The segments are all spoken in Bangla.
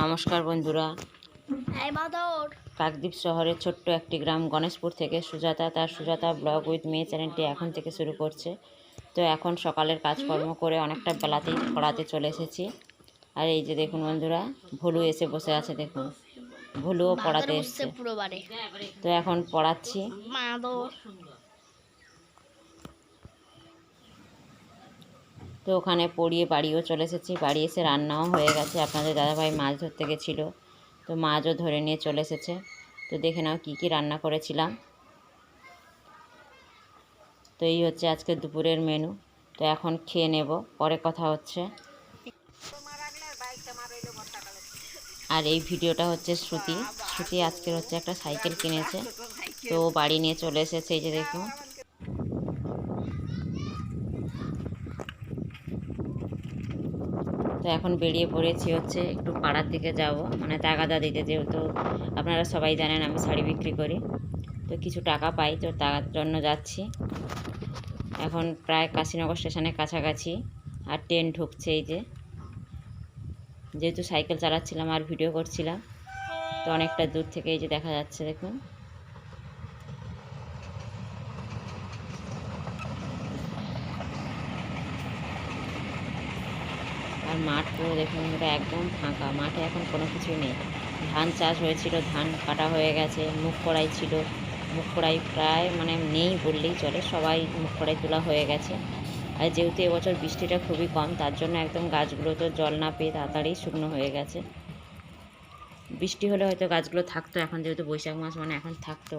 নমস্কার বন্ধুরা। কাকদ্বীপ শহরের ছোট্ট একটি গ্রাম গণেশপুর থেকে সুজাতা তার সুজাতা ব্লগ উইথ মেয়ে চ্যানেলটি এখন থেকে শুরু করছে। তো এখন সকালের কাজকর্ম করে অনেকটা বেলাতেই পড়াতে চলে এসেছি। আর এই যে দেখুন বন্ধুরা ভুলু এসে বসে আছে দেখুন। ভুলুও পড়াতে এসছে। তো এখন পড়াচ্ছি। তো ওখানে পড়িয়ে বাড়িও চলে এসেছি। বাড়ি এসে রান্নাও হয়ে গেছে। আপনাদের দাদাভাই মাছ ধরতে গেছিল, তো মাছও ধরে নিয়ে চলে এসেছে। তো দেখে নাও কী কী রান্না করেছিলাম। তো এই হচ্ছে আজকে দুপুরের মেনু তো এখন খেয়ে নেব, পরে কথা হচ্ছে। আর এই ভিডিওটা হচ্ছে শ্রুতি। শ্রুতি আজকের হচ্ছে একটা সাইকেল কিনেছে। তো বাড়ি নিয়ে চলে এসেছে, এই যে দেখুন। তো এখন বেরিয়ে পড়েছি হচ্ছে, একটু পাড়ার দিকে যাব। মানে তাগাদা দিতে যেহেতু আপনারা সবাই জানেন আমি শাড়ি বিক্রি করি। তো কিছু টাকা পাই, তো তার জন্য যাচ্ছি। এখন প্রায় কাশীনগর স্টেশনের কাছাকাছি আর ট্রেন ঢুকছে এই যে। যেহেতু সাইকেল চালাচ্ছিলাম আর ভিডিও করছিলাম, তো অনেকটা দূর থেকে এই যে দেখা যাচ্ছে, দেখুন। আর মাঠ পুরো দেখুন এটা একদম ফাঁকা। মাঠে এখন কোনো কিছুই নেই। ধান চাষ হয়েছিল, ধান কাটা হয়ে গেছে মুখ কড়াই ছিল। মুখ কড়াই প্রায় মানে নেই বললেই চলে, সবাই মুখ কড়াই তোলা হয়ে গেছে। আর যেহেতু এবছর বৃষ্টিটা খুবই কম, তার জন্য একদম গাছগুলো তো জল না পেয়ে তাড়াতাড়ি শুকনো হয়ে গেছে। বৃষ্টি হলে হয়তো গাছগুলো থাকতো, এখন যেহেতু বৈশাখ মাস মানে এখন থাকতো।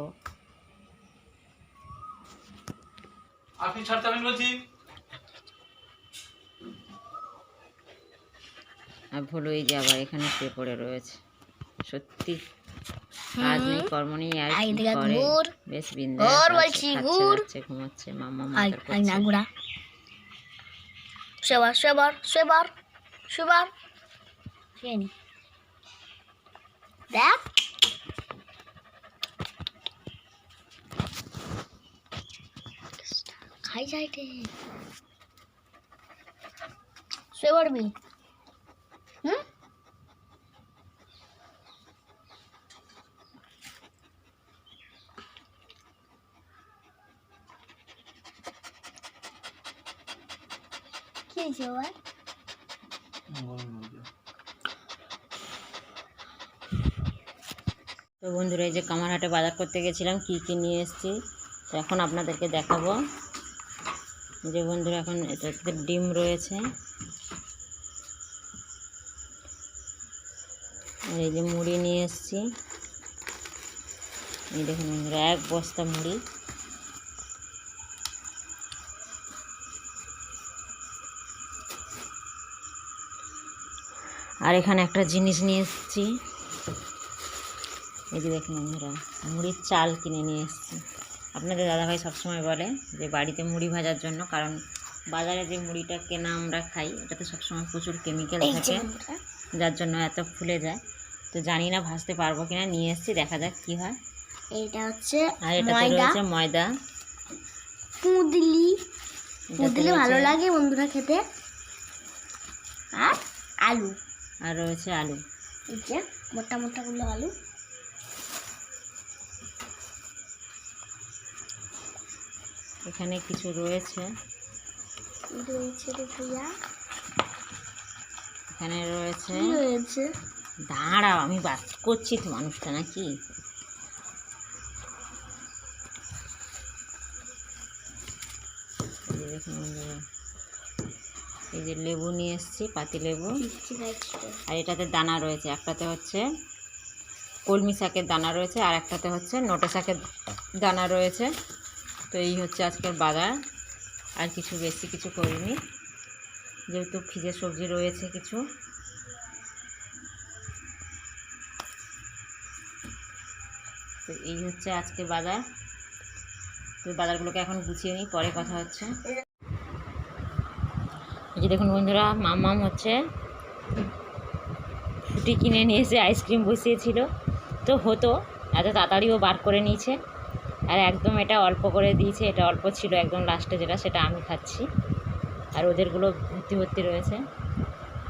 আপনি ছাড়তে বলছি? আর ভুলো এই যে আবার এখানে শুয়ে পড়ে রয়েছে। সত্যি কাজ নেই কর্ম নেই আর করে? বেশ বিন্দাস বলছি, ঘুর। ঘুমাচ্ছে করছে। দেখ। খাই যাইতে শুয়ে পড়বি হয়েছে বাবা তো বন্ধুরা, এই যে কামারহাটে বাজার করতে গেছিলাম, কি কি নিয়ে এসেছি, তো এখন আপনাদেরকে দেখাবো। যে বন্ধুরা, এখন এটাতে ডিম রয়েছে। এই যে মুড়ি নিয়ে এসেছি। এই দেখুন এক বস্তা মুড়ি। আর এখানে একটা জিনিস নিয়ে এসেছি। এই যে দেখুন বন্ধুরা মুড়ির চাল কিনে নিয়ে এসেছি। আপনাদের দাদাভাই সবসময় বলে যে বাড়িতে মুড়ি ভাজার জন্য কারণ বাজারে যে মুড়িটা কেনা আমরা খাই এটাতে সবসময় প্রচুর কেমিক্যাল থাকে যার জন্য এত ফুলে যায়। তো জানি না ভাজতে পারব কিনা নিয়ে এসেছি দেখা যাক কি হয়। এইটা হচ্ছে আর এটা ময়দা। রয়েছে ময়দা। কুঁদলি ভালো লাগে বন্ধুরা খেতে। আর আলু। আর রয়েছে আলু। এই যে মোটা মোটা গুলো আলু। এখানে কিছু রয়েছে। রয়েছে দেখিয়া এখানে রয়েছে রয়েছে? দাঁড়াও আমি বাস করছি তো মানুষটা নাকি? দেখুন এই যে লেবু নিয়ে এসেছি পাতি লেবু। আর এটাতে দানা রয়েছে একটাতে হচ্ছে কলমি শাকের দানা রয়েছে আর একটাতে হচ্ছে নোটে শাকের দানা রয়েছে। তো এই হচ্ছে আজকের বাজার আর কিছু বেশি কিছু করিনি। যেহেতু ফ্রিজের সবজি রয়েছে কিছু। তো এই হচ্ছে আজকের বাজার। তো বাজারগুলোকে এখন গুছিয়ে নিই পরে কথা হচ্ছে। যে দেখুন বন্ধুরা মামাম হচ্ছে ফুটি কিনে নিয়ে এসে আইসক্রিম বসিয়েছিল। তো হতো, এত তাড়াতাড়িও বার করে নিয়েছে। আর একদম এটা অল্প করে দিয়েছে, এটা অল্প ছিল একদম লাস্টে যেটা, সেটা আমি খাচ্ছি। আর ওদেরগুলো ভর্তি ভর্তি রয়েছে।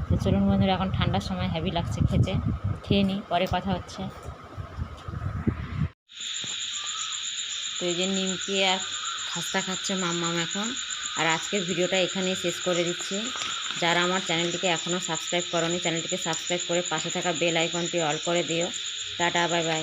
তো চলুন বন্ধুরা, এখন ঠান্ডার সময় হ্যাভি লাগছে খেতে। খেয়ে নিই, পরে কথা হচ্ছে। তো এই যে নিমকি আর খাস্তা খাচ্ছে মাম্মাম এখন। আর আজকের ভিডিওটা এখানেই শেষ করে দিচ্ছি। যারা আমার চ্যানেলটিকে এখনও সাবস্ক্রাইব করনি, চ্যানেলটিকে সাবস্ক্রাইব করে পাশে থাকা বেল আইকনটি অল করে দিও। Tata, bye bye.